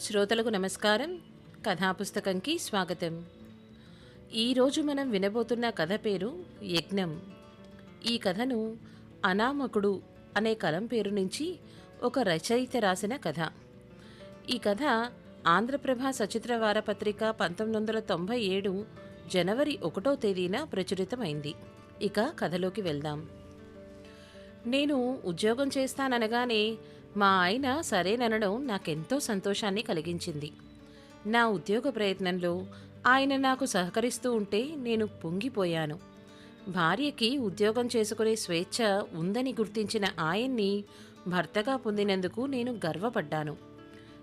శ్రోతలకు నమస్కారం. కథాపుస్తకంకి స్వాగతం. ఈరోజు మనం వినబోతున్న కథ పేరు యజ్ఞం. ఈ కథను అనామకుడు అనే కలం పేరు నుంచి ఒక రచయిత రాసిన కథ. ఈ కథ ఆంధ్రప్రభ సచిత్ర వారపత్రిక పంతొమ్మిది వందల తొంభై ఏడు జనవరి ఒకటో తేదీన ప్రచురితమైంది. ఇక కథలోకి వెళ్దాం. నేను ఉద్యోగం చేస్తాననగానే మా ఆయన సరేననడం నాకెంతో సంతోషాన్ని కలిగించింది. నా ఉద్యోగ ప్రయత్నంలో ఆయన నాకు సహకరిస్తూ ఉంటే నేను పొంగిపోయాను. భార్యకి ఉద్యోగం చేసుకునే స్వేచ్ఛ ఉందని గుర్తించిన ఆయన్ని భర్తగా పొందినందుకు నేను గర్వపడ్డాను.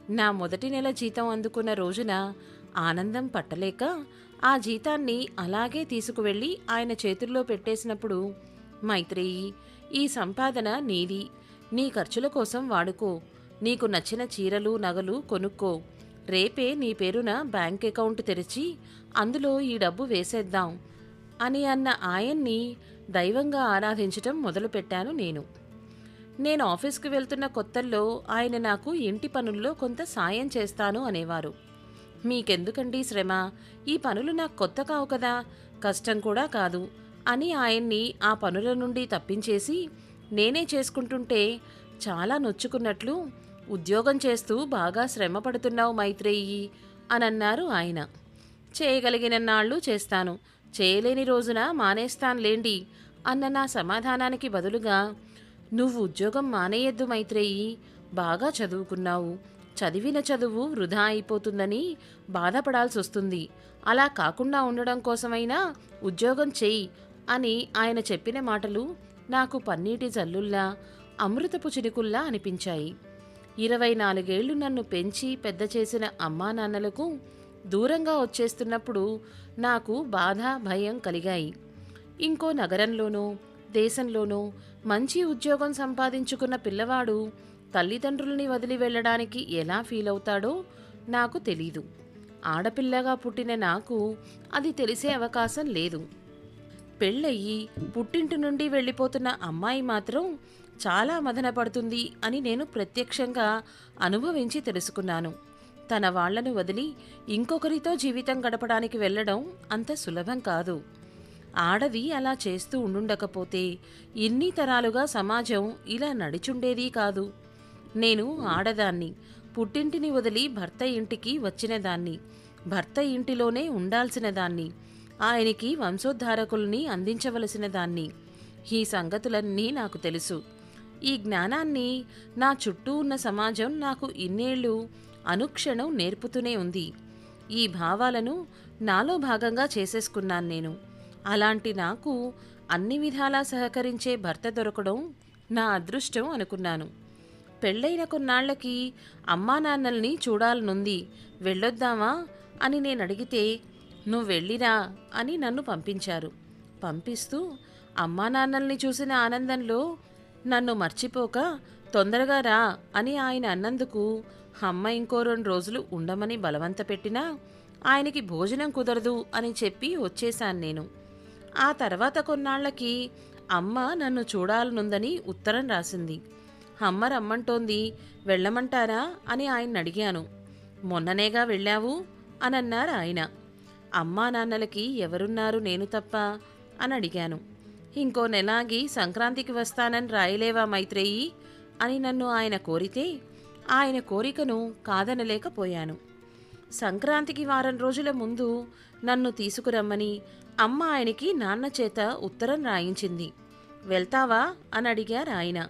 నా మొదటి నెల జీతం అందుకున్న రోజున ఆనందం పట్టలేక ఆ జీతాన్ని అలాగే తీసుకువెళ్ళి ఆయన చేతుల్లో పెట్టేసినప్పుడు మైత్రేయి ఈ సంపాదన నీది నీ ఖర్చుల కోసం వాడుకో. నీకు నచ్చిన చీరలు నగలు కొనుక్కో. రేపే నీ పేరున బ్యాంక్ అకౌంట్ తెరిచి అందులో ఈ డబ్బు వేసేద్దాం అని అన్న ఆయన్ని దైవంగా ఆరాధించటం మొదలుపెట్టాను నేను. నేను ఆఫీస్కి వెళ్తున్న కొత్తల్లో ఆయన నాకు ఇంటి పనుల్లో కొంత సాయం చేస్తాను అనేవారు. మీకెందుకండి శ్రమ? ఈ పనులు నాకు కొత్త కావు కదా. కష్టం కూడా కాదు అని ఆయన్ని ఆ పనుల నుండి తప్పించేసి నేనే చేసుకుంటుంటే చాలా నొచ్చుకున్నట్లు ఉద్యోగం చేస్తూ బాగా శ్రమ పడుతున్నావు మైత్రేయి అని అన్నారు ఆయన. చేయగలిగిన నాళ్ళు చేస్తాను. చేయలేని రోజున మానేస్తానులేండి అన్న నా సమాధానానికి బదులుగా నువ్వు ఉద్యోగం మానేయద్దు మైత్రేయి. బాగా చదువుకున్నావు. చదివిన చదువు వృధా అయిపోతుందని బాధపడాల్సి వస్తుంది అలా కాకుండా ఉండడం కోసమైనా ఉద్యోగం చెయ్యి అని ఆయన చెప్పిన మాటలు నాకు పన్నీటి జల్లుల్లా అమృతపు చినుకుల్లా అనిపించాయి. ఇరవై నాలుగేళ్ళు నన్ను పెంచి పెద్ద చేసిన అమ్మా నాన్నలకు దూరంగా వచ్చేస్తున్నప్పుడు నాకు బాధ భయం కలిగాయి. ఇంకో నగరంలోనో దేశంలోనో మంచి ఉద్యోగం సంపాదించుకున్న పిల్లవాడు తల్లిదండ్రుల్ని వదిలి వెళ్ళడానికి ఎలా ఫీల్ అవుతాడో నాకు తెలీదు. ఆడపిల్లగా పుట్టిన నాకు అది తెలిసే అవకాశం లేదు. పెళ్ళయ్యి పుట్టింటి నుండి వెళ్ళిపోతున్న అమ్మాయి మాత్రం చాలా మదన పడుతుంది అని నేను ప్రత్యక్షంగా అనుభవించి తెలుసుకున్నాను. తన వాళ్ళను వదిలి ఇంకొకరితో జీవితం గడపడానికి వెళ్ళడం అంత సులభం కాదు. ఆడది అలా చేస్తూ ఉండుండకపోతే ఇన్ని తరాలుగా సమాజం ఇలా నడిచుండేది కాదు. నేను ఆడదాన్ని పుట్టింటిని వదిలి భర్త ఇంటికి వచ్చినదాన్ని భర్త ఇంటిలోనే ఉండాల్సిన దాన్ని ఆయనకి వంశోద్ధారకుల్ని అందించవలసిన దాన్ని ఈ సంగతులన్నీ నాకు తెలుసు. ఈ జ్ఞానాన్ని నా చుట్టూ ఉన్న సమాజం నాకు ఇన్నేళ్ళు అనుక్షణం నేర్పుతూనే ఉంది. ఈ భావాలను నాలో భాగంగా చేసేసుకున్నాను నేను. అలాంటి నాకు అన్ని విధాలా సహకరించే భర్త దొరకడం నా అదృష్టం అనుకున్నాను. పెళ్ళైన కొన్నాళ్ళకి అమ్మా నాన్నల్ని చూడాలనుంది. వెళ్ళొద్దామా అని నేను అడిగితే నువ్వు వెళ్ళిరా అని నన్ను పంపించారు. పంపిస్తూ అమ్మా నాన్నల్ని చూసిన ఆనందంలో నన్ను మర్చిపోక తొందరగా రా అని ఆయన అన్నందుకు అమ్మ ఇంకో రెండు రోజులు ఉండమని బలవంత పెట్టినా ఆయనకి భోజనం కుదరదు అని చెప్పి వచ్చేశాను నేను. ఆ తర్వాత కొన్నాళ్ళకి అమ్మ నన్ను చూడాలనుందని ఉత్తరం రాసింది. అమ్మ రమ్మంటోంది వెళ్ళమంటారా? అని ఆయన అడిగాను. మొన్ననేగా వెళ్ళావు? అని అన్నారు ఆయన. అమ్మా నాన్నలకి ఎవరున్నారు నేను తప్ప? అని అడిగాను. ఇంకో నెలాగి సంక్రాంతికి వస్తానని రాయలేవా మైత్రేయి? అని నన్ను ఆయన కోరితే ఆయన కోరికను కాదనలేకపోయాను. సంక్రాంతికి వారం రోజుల ముందు నన్ను తీసుకురమ్మని అమ్మ ఆయనకి నాన్న చేత ఉత్తరం రాయించింది. వెళ్తావా? అని అడిగారు ఆయన.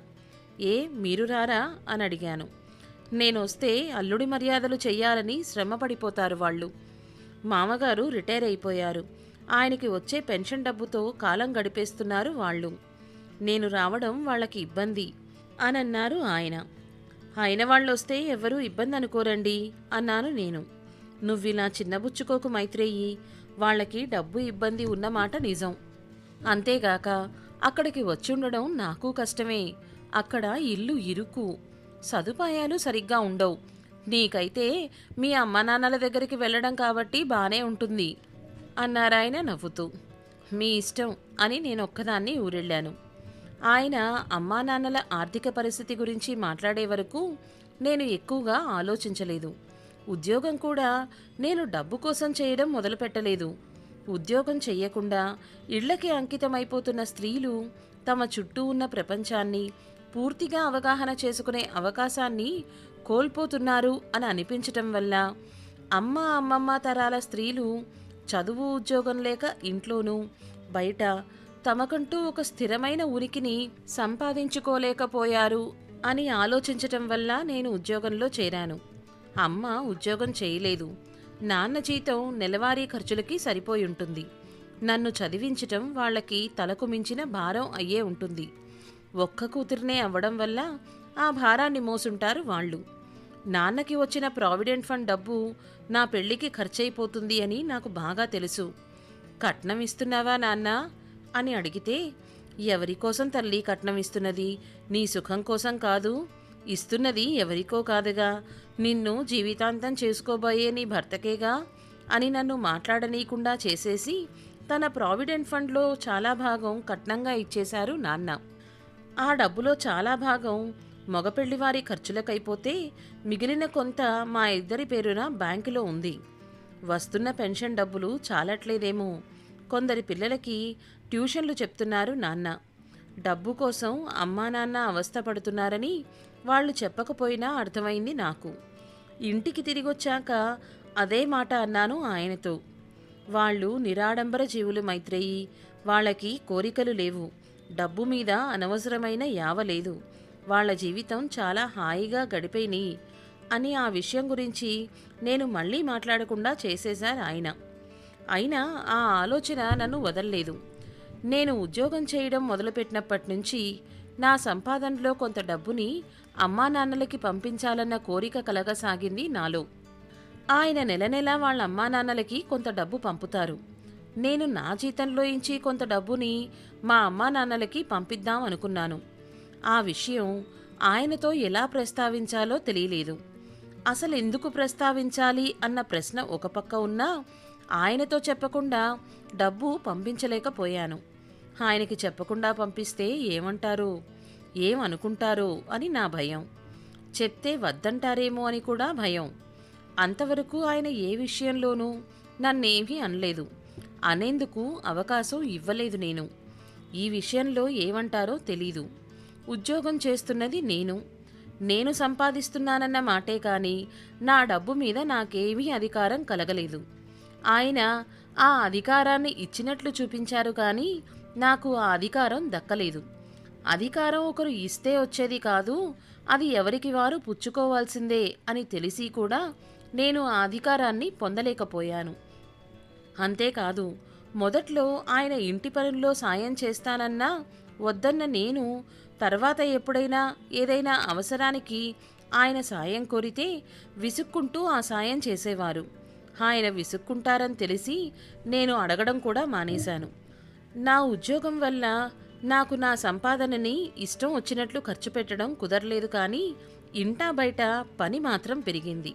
ఏ మీరు రారా? అని అడిగాను. నేనొస్తే అల్లుడి మర్యాదలు చెయ్యాలని శ్రమపడిపోతారు వాళ్ళు. మామగారు రిటైర్ అయిపోయారు. ఆయనకి వచ్చే పెన్షన్ డబ్బుతో కాలం గడిపేస్తున్నారు వాళ్ళు. నేను రావడం వాళ్ళకి ఇబ్బంది అని అన్నారు ఆయన. ఆయన వాళ్ళు వస్తే ఎవరూ ఇబ్బంది అనుకోరండి అన్నాను నేను. నువ్విలా చిన్నబుచ్చుకోకు మైత్రేయి వాళ్ళకి డబ్బు ఇబ్బంది ఉన్నమాట నిజం. అంతేగాక అక్కడికి వచ్చుండడం నాకు కష్టమే. అక్కడ ఇల్లు ఇరుకు. సదుపాయాలు సరిగ్గా ఉండవు. నీకైతే మీ అమ్మ నాన్నల దగ్గరికి వెళ్ళడం కాబట్టి బానే ఉంటుంది అన్నారాయన నవ్వుతూ. మీ ఇష్టం అని నేను ఒక్కదాన్ని ఊరెళ్ళాను. ఆయన అమ్మా నాన్నల ఆర్థిక పరిస్థితి గురించి మాట్లాడే వరకు నేను ఎక్కువగా ఆలోచించలేదు. ఉద్యోగం కూడా నేను డబ్బు కోసం చేయడం మొదలుపెట్టలేదు. ఉద్యోగం చెయ్యకుండా ఇళ్ళకి అంకితమైపోతున్న స్త్రీలు తమ చుట్టూ ఉన్న ప్రపంచాన్ని పూర్తిగా అవగాహన చేసుకునే అవకాశాన్ని కోల్పోతున్నారు అని అనిపించటం వల్ల అమ్మ అమ్మమ్మ తరాల స్త్రీలు చదువు ఉద్యోగం లేక ఇంట్లోనూ బయట తమకంటూ ఒక స్థిరమైన ఉనికిని సంపాదించుకోలేకపోయారు అని ఆలోచించటం వల్ల నేను ఉద్యోగంలో చేరాను. అమ్మ ఉద్యోగం చేయలేదు. నాన్న జీతం నెలవారీ ఖర్చులకి సరిపోయి ఉంటుంది నన్ను చదివించటం వాళ్ళకి తలకు మించిన భారం అయ్యే ఉంటుంది. ఒక్క కూతురినే అవ్వడం వల్ల ఆ భారాన్ని మోసుంటారు వాళ్ళు. నాన్నకి వచ్చిన ప్రావిడెంట్ ఫండ్ డబ్బు నా పెళ్ళికి ఖర్చయిపోతుంది అని నాకు బాగా తెలుసు. కట్నం ఇస్తున్నావా నాన్న? అని అడిగితే ఎవరి కోసం తల్లి కట్నం ఇస్తున్నది? నీ సుఖం కోసం కాదు. ఇస్తున్నది ఎవరికో కాదుగా. నిన్ను జీవితాంతం చేసుకోబోయే నీ భర్తకేగా? అని నన్ను మాట్లాడనీయకుండా చేసేసి తన ప్రావిడెంట్ ఫండ్లో చాలా భాగం కట్నంగా ఇచ్చేశారు నాన్న. ఆ డబ్బులో చాలా భాగం మగపెళ్ళివారి ఖర్చులకైపోతే మిగిలిన కొంత మా ఇద్దరి పేరున బ్యాంకులో ఉంది. వస్తున్న పెన్షన్ డబ్బులు చాలట్లేదేమో. కొందరి పిల్లలకి ట్యూషన్లు చెప్తున్నారు నాన్న. డబ్బు కోసం అమ్మా నాన్న అవస్థపడుతున్నారని వాళ్ళు చెప్పకపోయినా అర్థమైంది నాకు. ఇంటికి తిరిగొచ్చాక అదే మాట అన్నాను ఆయనతో. వాళ్ళు నిరాడంబర జీవులు మైత్రేయి. వాళ్ళకి కోరికలు లేవు. డబ్బు మీద అనవసరమైన యావ లేదు. వాళ్ళ జీవితం చాలా హాయిగా గడిపేని అని ఆ విషయం గురించి నేను మళ్ళీ మాట్లాడకుండా చేసేశారు ఆయన. అయినా ఆ ఆలోచన నన్ను వదల్లేదు. నేను ఉద్యోగం చేయడం మొదలుపెట్టినప్పటి నుంచి నా సంపాదనలో కొంత డబ్బుని అమ్మా నాన్నలకి పంపించాలన్న కోరిక కలగసాగింది నాలో. ఆయన నెల నెలా వాళ్ళ అమ్మా నాన్నలకి కొంత డబ్బు పంపుతారు. నేను నా జీతంలో ఇచ్చి కొంత డబ్బుని మా అమ్మా నాన్నలకి పంపిద్దాం అనుకున్నాను. ఆ విషయం ఆయనతో ఎలా ప్రస్తావించాలో తెలియలేదు. అసలు ఎందుకు ప్రస్తావించాలి అన్న ప్రశ్న ఒక పక్క ఉన్నా ఆయనతో చెప్పకుండా డబ్బు పంపించలేకపోయాను. ఆయనకి చెప్పకుండా పంపిస్తే ఏమంటారు? ఏమనుకుంటారో అని నా భయం. చెప్తే వద్దంటారేమో అని కూడా భయం. అంతవరకు ఆయన ఏ విషయంలోనూ నన్నేమీ అనలేదు. అనేందుకు అవకాశం ఇవ్వలేదు నేను. ఈ విషయంలో ఏమంటారో తెలీదు. ఉద్యోగం చేస్తున్నది నేను. నేను సంపాదిస్తున్నానన్న మాటే కానీ నా డబ్బు మీద నాకేమీ అధికారం కలగలేదు. ఆయన ఆ అధికారాన్ని ఇచ్చినట్లు చూపించారు కానీ నాకు ఆ అధికారం దక్కలేదు. అధికారం ఒకరు ఇస్తే వచ్చేది కాదు అది ఎవరికి వారు పుచ్చుకోవాల్సిందే అని తెలిసి కూడా నేను ఆ అధికారాన్ని పొందలేకపోయాను. అంతేకాదు మొదట్లో ఆయన ఇంటి పనుల్లో సాయం చేస్తానన్నా వద్దన్న నేను తర్వాత ఎప్పుడైనా ఏదైనా అవసరానికి ఆయన సాయం కోరితే విసుక్కుంటూ ఆ సాయం చేసేవారు. ఆయన విసుక్కుంటారని తెలిసి నేను అడగడం కూడా మానేశాను. నా ఉద్యోగం వల్ల నాకు నా సంపాదనని ఇష్టం వచ్చినట్లు ఖర్చు పెట్టడం కుదరలేదు కానీ ఇంటా బయట పని మాత్రం పెరిగింది.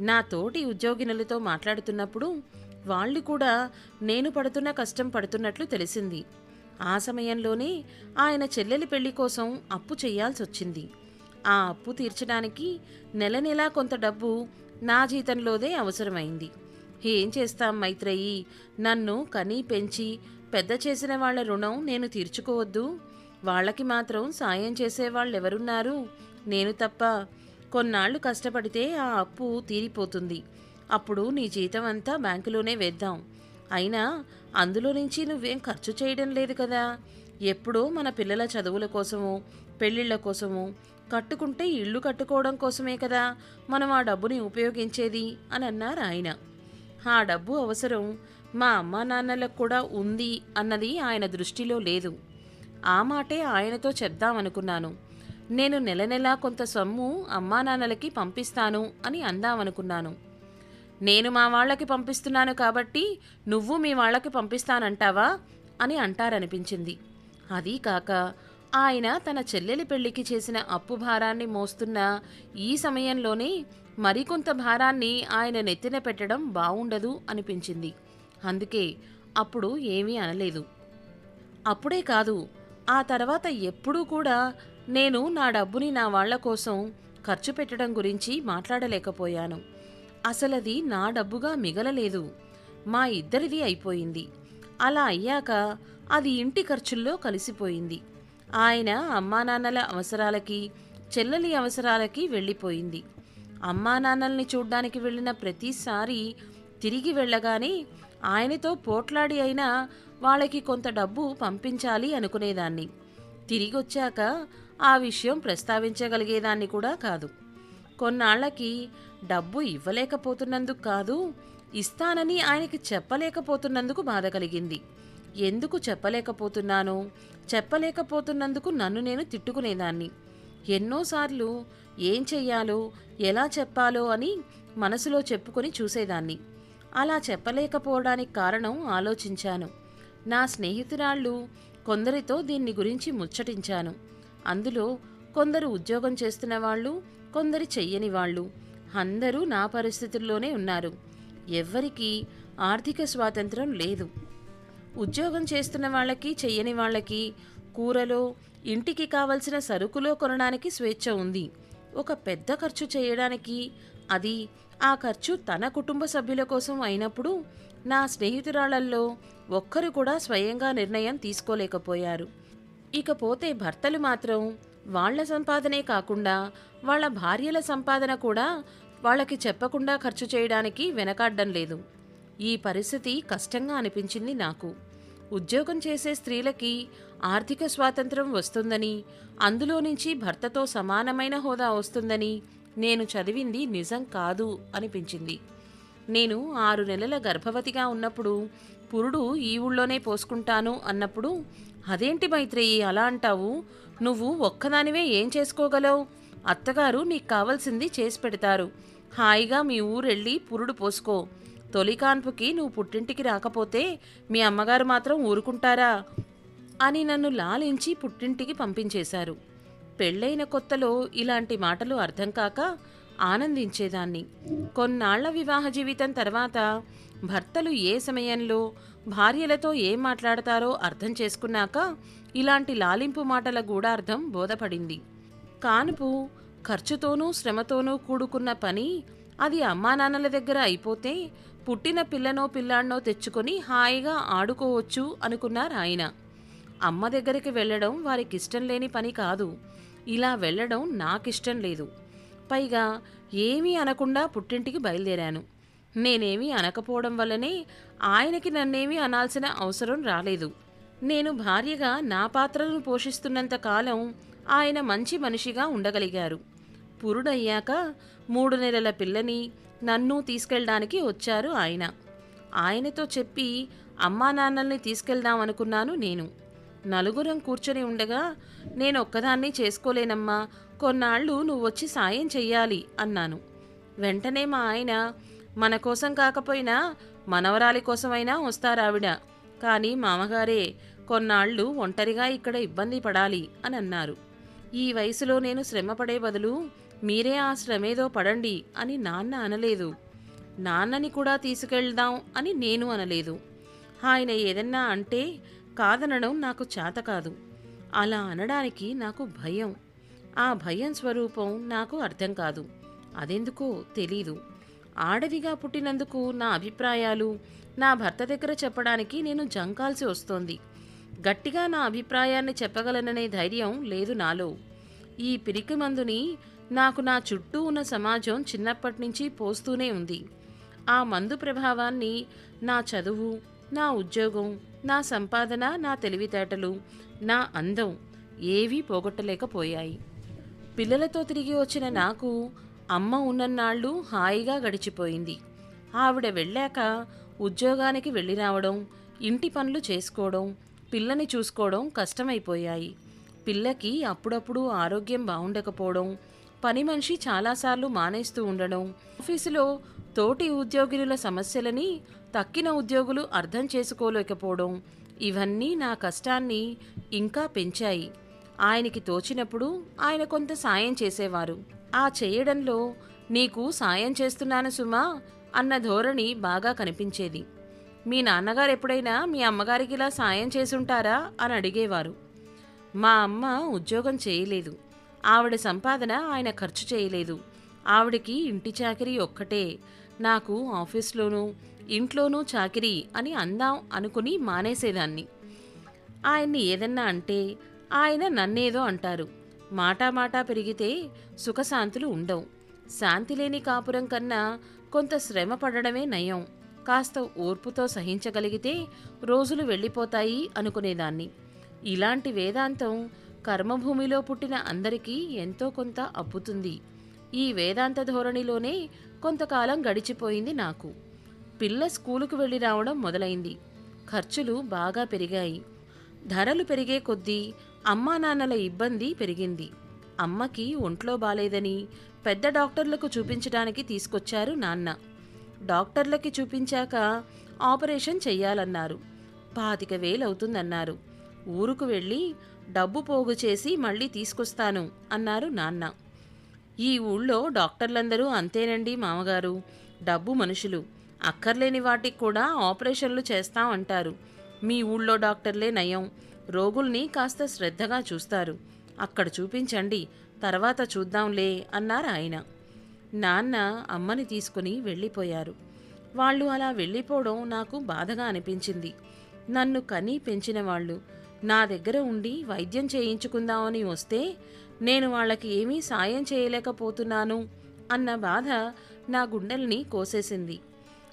నా తోటి ఉద్యోగినులతో మాట్లాడుతున్నప్పుడు వాళ్ళు కూడా నేను పడుతున్న కష్టం పడుతున్నట్లు తెలిసింది. ఆ సమయంలోనే ఆయన చెల్లెలి పెళ్ళి కోసం అప్పు చేయాల్సి వచ్చింది ఆ అప్పు తీర్చడానికి నెల నెలా కొంత డబ్బు నా జీతంలోదే అవసరమైంది. ఏం చేస్తాం మైత్రేయి? నన్ను కనీ పెంచి పెద్ద చేసిన వాళ్ళ రుణం నేను తీర్చుకోవద్దు. వాళ్ళకి మాత్రం సాయం చేసేవాళ్ళెవరున్నారు నేను తప్ప కొన్నాళ్ళు కష్టపడితే ఆ అప్పు తీరిపోతుంది. అప్పుడు నీ జీతం అంతా బ్యాంకులోనే వేద్దాం. అయినా అందులో నుంచి నువ్వేం ఖర్చు చేయడం లేదు కదా. ఎప్పుడో మన పిల్లల చదువుల కోసము పెళ్ళిళ్ళ కోసము కట్టుకుంటే ఇల్లు కట్టుకోవడం కోసమే కదా మనం ఆ డబ్బుని ఉపయోగించేది అని అన్నారు ఆయన. ఆ డబ్బు అవసరం మా అమ్మా నాన్నలకు కూడా ఉంది అన్నది ఆయన దృష్టిలో లేదు. ఆ మాటే ఆయనతో చెప్దామనుకున్నాను నేను నెల నెలా కొంత సొమ్ము అమ్మా నాన్నలకి పంపిస్తాను అని అందామనుకున్నాను. నేను మా వాళ్ళకి పంపిస్తున్నాను కాబట్టి నువ్వు మీ వాళ్ళకి పంపిస్తానంటావా? అని అంటారనిపించింది. అదీ కాక ఆయన తన చెల్లెలి పెళ్ళికి చేసిన అప్పు భారాన్ని మోస్తున్న ఈ సమయంలోనే మరికొంత భారాన్ని ఆయన నెత్తిన పెట్టడం బావుండదు అనిపించింది. అందుకే అప్పుడు ఏమీ అనలేదు. అప్పుడే కాదు ఆ తర్వాత ఎప్పుడూ కూడా నేను నా డబ్బుని నా వాళ్ళ కోసం ఖర్చు పెట్టడం గురించి మాట్లాడలేకపోయాను. అసలది నా డబ్బుగా మిగలలేదు. మా ఇద్దరిది అయిపోయింది. అలా అయ్యాక అది ఇంటి ఖర్చుల్లో కలిసిపోయింది. ఆయన అమ్మానాన్నల అవసరాలకి చెల్లెలి అవసరాలకి వెళ్ళిపోయింది. అమ్మానాన్నల్ని చూడ్డానికి వెళ్ళిన ప్రతిసారి తిరిగి వెళ్ళగానే ఆయనతో పోట్లాడి అయినా వాళ్ళకి కొంత డబ్బు పంపించాలి అనుకునేదాన్ని. తిరిగొచ్చాక ఆ విషయం ప్రస్తావించగలిగేదాన్ని కూడా కాదు. కొన్నాళ్ళకి డబ్బు ఇవ్వలేకపోతున్నందుకు కాదు ఇస్తానని ఆయనకి చెప్పలేకపోతున్నందుకు బాధ కలిగింది. ఎందుకు చెప్పలేకపోతున్నానో? చెప్పలేకపోతున్నందుకు నన్ను నేను తిట్టుకునేదాన్ని. ఎన్నోసార్లు ఏం చెయ్యాలో ఎలా చెప్పాలో అని మనసులో చెప్పుకొని చూసేదాన్ని. అలా చెప్పలేకపోవడానికి కారణం ఆలోచించాను. నా స్నేహితురాళ్ళు కొందరితో దీన్ని గురించి ముచ్చటించాను. అందులో కొందరు ఉద్యోగం చేస్తున్న వాళ్ళు కొందరు చెయ్యని వాళ్ళు అందరూ నా పరిస్థితుల్లోనే ఉన్నారు. ఎవ్వరికీ ఆర్థిక స్వాతంత్రం లేదు. ఉద్యోగం చేస్తున్న వాళ్ళకి చెయ్యని వాళ్ళకి కూరలో ఇంటికి కావలసిన సరుకులో కొనడానికి స్వేచ్ఛ ఉంది. ఒక పెద్ద ఖర్చు చేయడానికి అది ఆ ఖర్చు తన కుటుంబ సభ్యుల కోసం అయినప్పుడు నా స్నేహితురాళ్ళల్లో ఒక్కరు కూడా స్వయంగా నిర్ణయం తీసుకోలేకపోయారు. ఇకపోతే భర్తలు మాత్రం వాళ్ళ సంపాదనే కాకుండా వాళ్ళ భార్యల సంపాదన కూడా వాళ్ళకి చెప్పకుండా ఖర్చు చేయడానికి వెనకాడ్డం లేదు. ఈ పరిస్థితి కష్టంగా అనిపించింది నాకు. ఉద్యోగం చేసే స్త్రీలకి ఆర్థిక స్వాతంత్రం వస్తుందని అందులో నుంచి భర్తతో సమానమైన హోదా వస్తుందని నేను చదివింది నిజం కాదు అనిపించింది. నేను ఆరు నెలల గర్భవతిగా ఉన్నప్పుడు పురుడు ఈ ఊళ్ళోనే పోసుకుంటాను అన్నప్పుడు అదేంటి మైత్రేయి అలా అంటావు? నువ్వు ఒక్కదానివే ఏం చేసుకోగలవు? అత్తగారు నీకు కావలసింది చేసి పెడతారు. హాయిగా మీ ఊరెళ్ళి పురుడు పోసుకో. తొలి కాన్పుకి నువ్వు పుట్టింటికి రాకపోతే మీ అమ్మగారు మాత్రం ఊరుకుంటారా? అని నన్ను లాలించి పుట్టింటికి పంపించేశారు. పెళ్ళైన కొత్తలో ఇలాంటి మాటలు అర్థం కాక ఆనందించేదాన్ని. కొన్నాళ్ళ వివాహ జీవితం తర్వాత భర్తలు ఏ సమయంలో భార్యలతో ఏం మాట్లాడతారో అర్థం చేసుకున్నాక ఇలాంటి లాలింపు మాటల గూఢార్థం బోధపడింది. కానుపు ఖర్చుతోనూ శ్రమతోనూ కూడుకున్న పని అది అమ్మా నాన్నల దగ్గర అయిపోతే పుట్టిన పిల్లనో పిల్లాడినో తెచ్చుకొని హాయిగా ఆడుకోవచ్చు అనుకున్నారు ఆయన. అమ్మ దగ్గరికి వెళ్ళడం వారికి ఇష్టం లేని పని కాదు. ఇలా వెళ్ళడం నాకిష్టం లేదు. పైగా ఏమీ అనకుండా పుట్టింటికి బయలుదేరాను. నేనేమీ అనకపోవడం వల్లనే ఆయనకి నన్నేమీ అనాల్సిన అవసరం రాలేదు. నేను భార్యగా నా పాత్రను పోషిస్తున్నంత కాలం ఆయన మంచి మనిషిగా ఉండగలిగారు. పురుడయ్యాక మూడు నెలల పిల్లని నన్ను తీసుకెళ్ళడానికి వచ్చారు ఆయన. ఆయనతో చెప్పి అమ్మా నాన్నల్ని తీసుకెళ్దామనుకున్నాను నేను. నలుగురం కూర్చొని ఉండగా నేను ఒక్కదాన్ని చేసుకోలేనమ్మా కొన్నాళ్ళు నువ్వు వచ్చి సాయం చెయ్యాలి అన్నాను. వెంటనే మా ఆయన మన కోసం కాకపోయినా మనవరాలి కోసమైనా వస్తారావిడ. కానీ మామగారే కొన్నాళ్ళు ఒంటరిగా ఇక్కడ ఇబ్బంది పడాలి అని అన్నారు ఈ వయసులో నేను శ్రమపడే బదులు మీరే ఆ శ్రమేదో పడండి అని నాన్న అనలేదు. నాన్నని కూడా తీసుకెళ్దాం అని నేను అనలేదు. ఆయన ఏదన్నా అంటే కాదనడం నాకు చేత కాదు. అలా అనడానికి నాకు భయం. ఆ భయం స్వరూపం నాకు అర్థం కాదు. అదెందుకో తెలీదు. ఆడదిగా పుట్టినందుకు నా అభిప్రాయాలు నా భర్త దగ్గర చెప్పడానికి నేను జంకాల్సి వస్తోంది. గట్టిగా నా అభిప్రాయాన్ని చెప్పగలననే ధైర్యం లేదు నాలో. ఈ పిరికి మందుని నాకు నా చుట్టూ ఉన్న సమాజం చిన్నప్పటి నుంచి పోస్తూనే ఉంది. ఆ మందు ప్రభావాన్ని నా చదువు నా ఉద్యోగం నా సంపాదన నా తెలివితేటలు నా అందం ఏవీ పోగొట్టలేకపోయాయి. పిల్లలతో తిరిగి వచ్చిన నాకు అమ్మ ఉన్నన్నాళ్ళు హాయిగా గడిచిపోయింది. ఆవిడ వెళ్ళాక ఉద్యోగానికి వెళ్ళి రావడం ఇంటి పనులు చేసుకోవడం పిల్లని చూసుకోవడం కష్టమైపోయాయి. పిల్లకి అప్పుడప్పుడు ఆరోగ్యం బాగుండకపోవడం పని మనిషి చాలాసార్లు మానేస్తూ ఉండడం ఆఫీసులో తోటి ఉద్యోగుల సమస్యలని తక్కిన ఉద్యోగులు అర్థం చేసుకోలేకపోవడం ఇవన్నీ నా కష్టాన్ని ఇంకా పెంచాయి. ఆయనకి తోచినప్పుడు ఆయన కొంత సాయం చేసేవారు. ఆ చేయడంలో నీకు సాయం చేస్తున్నాను సుమా అన్న ధోరణి బాగా కనిపించేది. మీ నాన్నగారు ఎప్పుడైనా మీ అమ్మగారికి ఇలా సాయం చేసుంటారా అని అడిగేవారు. మా అమ్మ ఉద్యోగం చేయలేదు. ఆవిడ సంపాదన ఆయన ఖర్చు చేయలేదు. ఆవిడికి ఇంటి చాకరీ ఒక్కటే నాకు ఆఫీస్లోనూ ఇంట్లోనూ చాకిరీ అని అందాం అనుకుని మానేసేదాన్ని. ఆయన్ని ఏదన్నా అంటే ఆయన నన్నేదో అంటారు. మాటా మాటా పెరిగితే సుఖశాంతులు ఉండవు. శాంతి లేని కాపురం కన్నా కొంత శ్రమ పడడమే నయం. కాస్త ఓర్పుతో సహించగలిగితే రోజులు వెళ్ళిపోతాయి అనుకునేదాన్ని. ఇలాంటి వేదాంతం కర్మభూమిలో పుట్టిన అందరికీ ఎంతో కొంత అబ్బుతుంది. ఈ వేదాంత ధోరణిలోనే కొంతకాలం గడిచిపోయింది నాకు. పిల్ల స్కూలుకు వెళ్ళి రావడం మొదలైంది. ఖర్చులు బాగా పెరిగాయి. ధరలు పెరిగే కొద్దీ అమ్మా నాన్నల ఇబ్బంది పెరిగింది. అమ్మకి ఒంట్లో బాలేదని పెద్ద డాక్టర్లకు చూపించడానికి తీసుకొచ్చారు నాన్న. డాక్టర్లకి చూపించాక ఆపరేషన్ చెయ్యాలన్నారు. పాతిక వేలవుతుందన్నారు. ఊరుకు వెళ్ళి డబ్బు పోగు చేసి మళ్ళీ తీసుకొస్తాను అన్నారు నాన్న. ఈ ఊళ్ళో డాక్టర్లందరూ అంతేనండి మామగారు. డబ్బు మనుషులు. అక్కర్లేని వాటికి కూడా ఆపరేషన్లు చేస్తాం అంటారు మీ ఊళ్ళో డాక్టర్లే నయం. రోగుల్ని కాస్త శ్రద్ధగా చూస్తారు. అక్కడ చూపించండి. తర్వాత చూద్దాంలే అన్నారు ఆయన. నాన్న అమ్మని తీసుకుని వెళ్ళిపోయారు. వాళ్ళు అలా వెళ్ళిపోవడం నాకు బాధగా అనిపించింది. నన్ను కని పెంచిన వాళ్ళు నా దగ్గర ఉండి వైద్యం చేయించుకుందామని వస్తే నేను వాళ్ళకి ఏమీ సాయం చేయలేకపోతున్నాను అన్న బాధ నా గుండెల్ని కోసేసింది.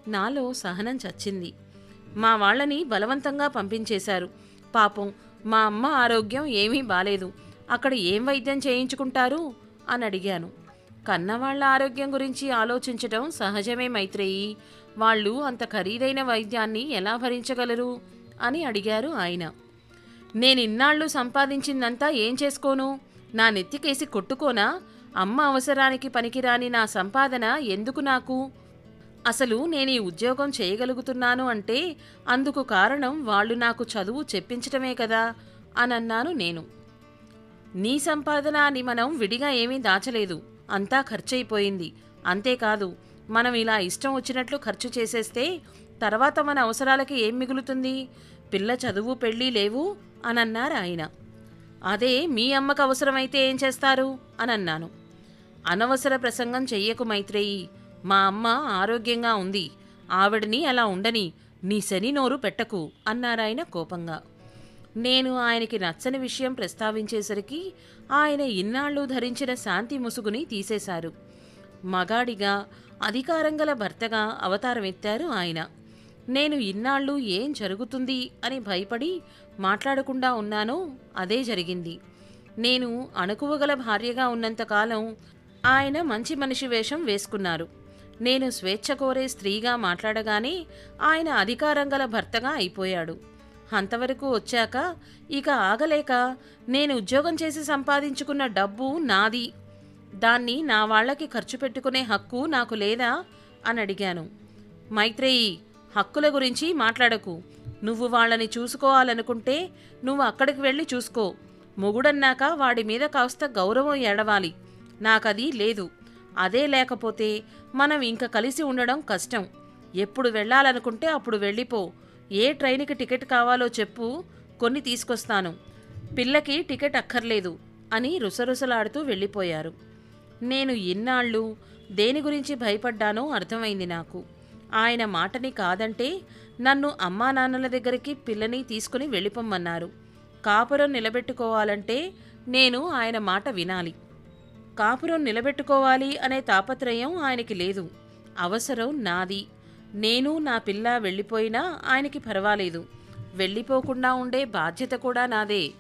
నాలో సహనం చచ్చింది. మా వాళ్ళని బలవంతంగా పంపించేశారు. పాపం మా అమ్మ ఆరోగ్యం ఏమీ బాలేదు. అక్కడ ఏం వైద్యం చేయించుకుంటారు? అని అడిగాను. కన్నవాళ్ళ ఆరోగ్యం గురించి ఆలోచించటం సహజమే మైత్రేయి. వాళ్ళు అంత ఖరీదైన వైద్యాన్ని ఎలా భరించగలరు? అని అడిగారు ఆయన. నేనిన్నాళ్ళు సంపాదించిందంతా ఏం చేసుకోను? నా నెత్తికేసి కొట్టుకోనా? అమ్మ అవసరానికి పనికిరాని నా సంపాదన ఎందుకు నాకు? అసలు నేను ఈ ఉద్యోగం చేయగలుగుతున్నాను అంటే అందుకు కారణం వాళ్ళు నాకు చదువు చెప్పించటమే కదా? అనన్నాను నేను. నీ సంపాదన అని మనం విడిగా ఏమీ దాచలేదు. అంతా ఖర్చయిపోయింది. అంతేకాదు మనం ఇలా ఇష్టం వచ్చినట్లు ఖర్చు చేసేస్తే తర్వాత మన అవసరాలకి ఏం మిగులుతుంది? పిల్ల చదువు పెళ్ళి లేవు అని అన్నారు ఆయన. అదే మీ అమ్మకు అవసరమైతే ఏం చేస్తారు? అని అన్నాను అనవసర ప్రసంగం చెయ్యకు మైత్రేయి. మా అమ్మ ఆరోగ్యంగా ఉంది. ఆవిడని అలా ఉండని నీ శని నోరు పెట్టకు అన్నారాయన కోపంగా. నేను ఆయనకి నచ్చని విషయం ప్రస్తావించేసరికి ఆయన ఇన్నాళ్ళు ధరించిన శాంతి ముసుగుని తీసేశారు. మగాడిగా అధికారం గల భర్తగా అవతారమెత్తారు ఆయన. నేను ఇన్నాళ్ళు ఏం జరుగుతుంది అని భయపడి మాట్లాడకుండా ఉన్నానో అదే జరిగింది. నేను అణకువగల భార్యగా ఉన్నంతకాలం ఆయన మంచి మనిషి వేషం వేసుకున్నారు. నేను స్వేచ్ఛ కోరే స్త్రీగా మాట్లాడగానే ఆయన అధికారం గల భర్తగా అయిపోయాడు. అంతవరకు వచ్చాక ఇక ఆగలేక నేను ఉద్యోగం చేసి సంపాదించుకున్న డబ్బు నాది. దాన్ని నా వాళ్ళకి ఖర్చు పెట్టుకునే హక్కు నాకు లేదా? అని అడిగాను. మైత్రేయి హక్కుల గురించి మాట్లాడకు. నువ్వు వాళ్ళని చూసుకోవాలనుకుంటే నువ్వు అక్కడికి వెళ్ళి చూసుకో. మొగుడన్నాక వాడి మీద కాస్త గౌరవం ఎడవాలి నాకది లేదు. అదే లేకపోతే మనం ఇంక కలిసి ఉండడం కష్టం. ఎప్పుడు వెళ్ళాలనుకుంటే అప్పుడు వెళ్ళిపో. ఏ ట్రైన్కి టికెట్ కావాలో చెప్పు కొన్ని తీసుకొస్తాను. పిల్లకి టికెట్ అక్కర్లేదు అని రుసరుసలాడుతూ వెళ్ళిపోయారు. నేను ఇన్నాళ్ళు దేని గురించి భయపడ్డానో అర్థమైంది నాకు. ఆయన మాటని కాదంటే నన్ను అమ్మా నాన్నల దగ్గరికి పిల్లని తీసుకుని వెళ్ళిపోమ్మన్నారు. కాపురం నిలబెట్టుకోవాలంటే నేను ఆయన మాట వినాలి. కాపురం నిలబెట్టుకోవాలి అనే తాపత్రయం ఆయనకి లేదు. అవసరం నాది. నేను నా పిల్ల వెళ్ళిపోయినా ఆయనకి పర్వాలేదు. వెళ్ళిపోకుండా ఉండే బాధ్యత కూడా నాదే.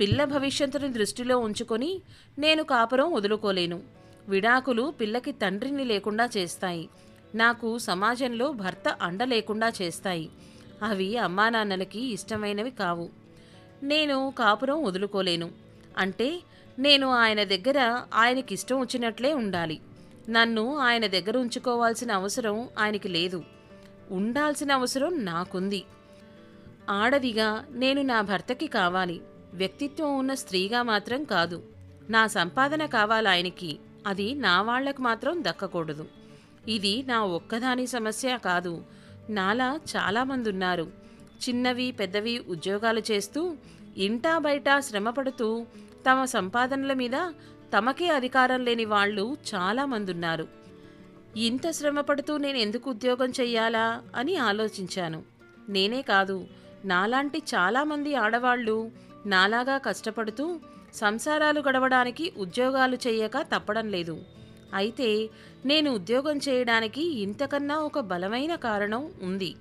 పిల్ల భవిష్యత్తుని దృష్టిలో ఉంచుకొని నేను కాపురం వదులుకోలేను. విడాకులు పిల్లకి తండ్రిని లేకుండా చేస్తాయి. నాకు సమాజంలో భర్త అండ లేకుండా చేస్తాయి. అవి అమ్మా నాన్నలకి ఇష్టమైనవి కావు. నేను కాపురం వదులుకోలేను. అంటే నేను ఆయన దగ్గర ఆయనకి ఇష్టం వచ్చినట్లే ఉండాలి. నన్ను ఆయన దగ్గర ఉంచుకోవాల్సిన అవసరం ఆయనకి లేదు. ఉండాల్సిన అవసరం నాకుంది. ఆడదిగా నేను నా భర్తకి కావాలి. వ్యక్తిత్వం ఉన్న స్త్రీగా మాత్రం కాదు. నా సంపాదన కావాలి ఆయనకి. అది నా వాళ్ళకు మాత్రం దక్కకూడదు. ఇది నా ఒక్కదాని సమస్య కాదు. నాలా చాలామంది ఉన్నారు చిన్నవి పెద్దవి ఉద్యోగాలు చేస్తూ ఇంటా బయట శ్రమపడుతూ తమ సంపాదనల మీద తమకే అధికారం లేని వాళ్ళు చాలామంది ఉన్నారు ఇంత శ్రమపడుతూ నేను ఎందుకు ఉద్యోగం చెయ్యాలా అని ఆలోచించాను. నేనే కాదు నాలాంటి చాలామంది ఆడవాళ్ళు నాలాగా కష్టపడుతూ సంసారాలు గడవడానికి ఉద్యోగాలు చేయక తప్పడం లేదు. అయితే నేను ఉద్యోగం చేయడానికి ఇంతకన్నా ఒక బలమైన కారణం ఉంది.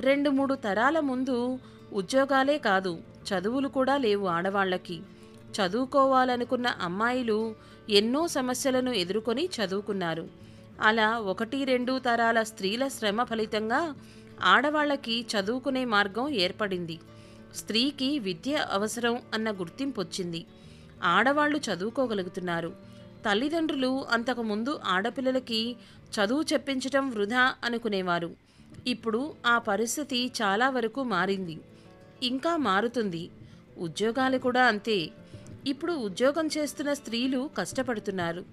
రెండు మూడు తరాల ముందు ఉద్యోగాలే కాదు చదువులు కూడా లేవు ఆడవాళ్ళకి. చదువుకోవాలనుకున్న అమ్మాయిలు ఎన్నో సమస్యలను ఎదుర్కొని చదువుకున్నారు. అలా ఒకటి రెండు తరాల స్త్రీల శ్రమ ఫలితంగా ఆడవాళ్ళకి చదువుకునే మార్గం ఏర్పడింది. స్త్రీకి విద్య అవసరం అన్న గుర్తింపు వచ్చింది ఆడవాళ్ళు చదువుకోగలుగుతున్నారు. తల్లిదండ్రులు అంతకుముందు ఆడపిల్లలకి చదువు చెప్పించటం వృధా అనుకునేవారు. ఇప్పుడు ఆ పరిస్థితి చాలా వరకు మారింది. ఇంకా మారుతుంది. ఉద్యోగాలు కూడా అంతే. ఇప్పుడు ఉద్యోగం చేస్తున్న స్త్రీలు కష్టపడుతున్నారు.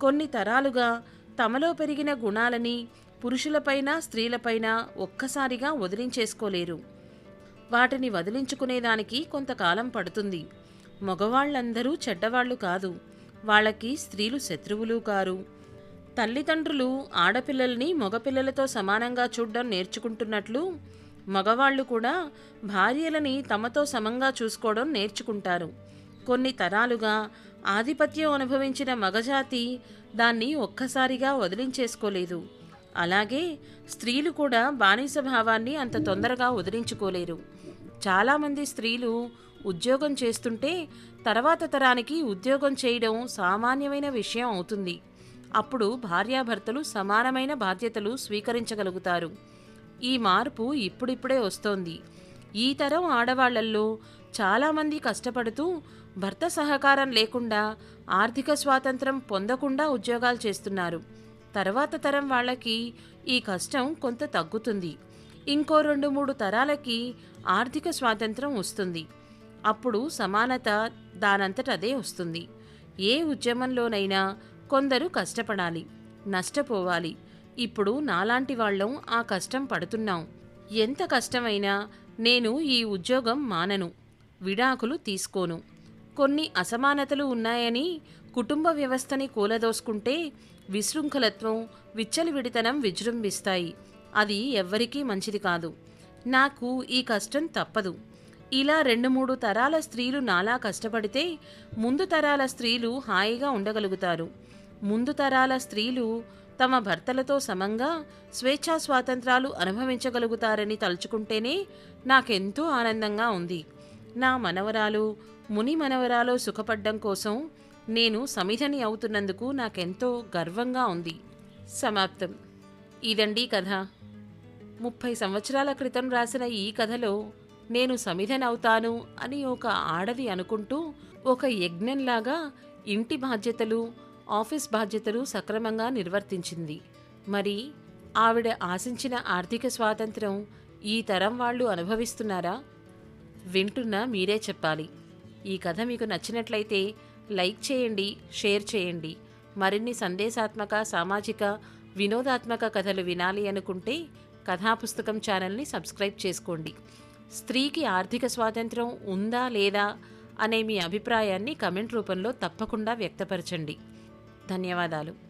కొన్ని తరాలుగా తమలో పెరిగిన గుణాలని పురుషులపైన స్త్రీలపైన ఒక్కసారిగా వదిలించేసుకోలేరు. వాటిని వదిలించుకునేదానికి కొంతకాలం పడుతుంది. మగవాళ్ళందరూ చెడ్డవాళ్ళు కాదు. వాళ్ళకి స్త్రీలు శత్రువులు కారు. తల్లిదండ్రులు ఆడపిల్లల్ని మగపిల్లలతో సమానంగా చూడడం నేర్చుకుంటున్నట్లు మగవాళ్ళు కూడా భార్యలని తమతో సమంగా చూసుకోవడం నేర్చుకుంటారు. కొన్ని తరాలుగా ఆధిపత్యం అనుభవించిన మగజాతి దాన్ని ఒక్కసారిగా వదిలించేసుకోలేదు. అలాగే స్త్రీలు కూడా బానిస భావాన్ని అంత తొందరగా వదిలించుకోలేరు. చాలామంది స్త్రీలు ఉద్యోగం చేస్తుంటే తర్వాత తరానికి ఉద్యోగం చేయడం సామాన్యమైన విషయం అవుతుంది. అప్పుడు భార్యాభర్తలు సమానమైన బాధ్యతలు స్వీకరించగలుగుతారు. ఈ మార్పు ఇప్పుడిప్పుడే వస్తోంది. ఈ తరం ఆడవాళ్ళల్లో చాలామంది కష్టపడుతూ భర్త సహకారం లేకుండా ఆర్థిక స్వాతంత్రం పొందకుండా ఉద్యోగాలు చేస్తున్నారు. తర్వాత తరం వాళ్ళకి ఈ కష్టం కొంత తగ్గుతుంది. ఇంకో రెండు మూడు తరాలకి ఆర్థిక స్వాతంత్రం వస్తుంది. అప్పుడు సమానత దానంతట అదే వస్తుంది. ఏ ఉద్యమంలోనైనా కొందరు కష్టపడాలి నష్టపోవాలి. ఇప్పుడు నాలాంటి వాళ్ళం ఆ కష్టం పడుతున్నాం. ఎంత కష్టమైనా నేను ఈ ఉద్యోగం మానను విడాకులు తీసుకోను. కొన్ని అసమానతలు ఉన్నాయని కుటుంబ వ్యవస్థని కూలదోసుకుంటే విశృంఖలత్వం విచ్చలవిడితనం విజృంభిస్తాయి. అది ఎవ్వరికీ మంచిది కాదు. నాకు ఈ కష్టం తప్పదు. ఇలా రెండు మూడు తరాల స్త్రీలు నాలా కష్టపడితే ముందు తరాల స్త్రీలు హాయిగా ఉండగలుగుతారు. ముందు తరాల స్త్రీలు తమ భర్తలతో సమంగా స్వేచ్ఛా స్వాతంత్రాలు అనుభవించగలుగుతారని తలుచుకుంటేనే నాకెంతో ఆనందంగా ఉంది. నా మనవరాలు ముని మనవరాలో సుఖపడ్డం కోసం నేను సమిధని అవుతున్నందుకు నాకెంతో గర్వంగా ఉంది. సమాప్తం. ఇదండి కథ. ముప్పై సంవత్సరాల క్రితం రాసిన ఈ కథలో నేను సమిధనవుతాను అని ఒక ఆడది అనుకుంటూ ఒక యజ్ఞంలాగా ఇంటి బాధ్యతలు ఆఫీస్ బాధ్యతలు సక్రమంగా నిర్వర్తించింది. మరి ఆవిడ ఆశించిన ఆర్థిక స్వాతంత్రం ఈ తరం వాళ్ళు అనుభవిస్తున్నారా? వింటున్నా మీరే చెప్పాలి. ఈ కథ మీకు నచ్చినట్లయితే లైక్ చేయండి షేర్ చేయండి. మరిన్ని సందేశాత్మక సామాజిక వినోదాత్మక కథలు వినాలి అనుకుంటే కథాపుస్తకం ఛానల్ని సబ్స్క్రైబ్ చేసుకోండి. స్త్రీకి ఆర్థిక స్వాతంత్రం ఉందా లేదా అనే మీ అభిప్రాయాన్ని కమెంట్ రూపంలో తప్పకుండా వ్యక్తపరచండి. ధన్యవాదాలు.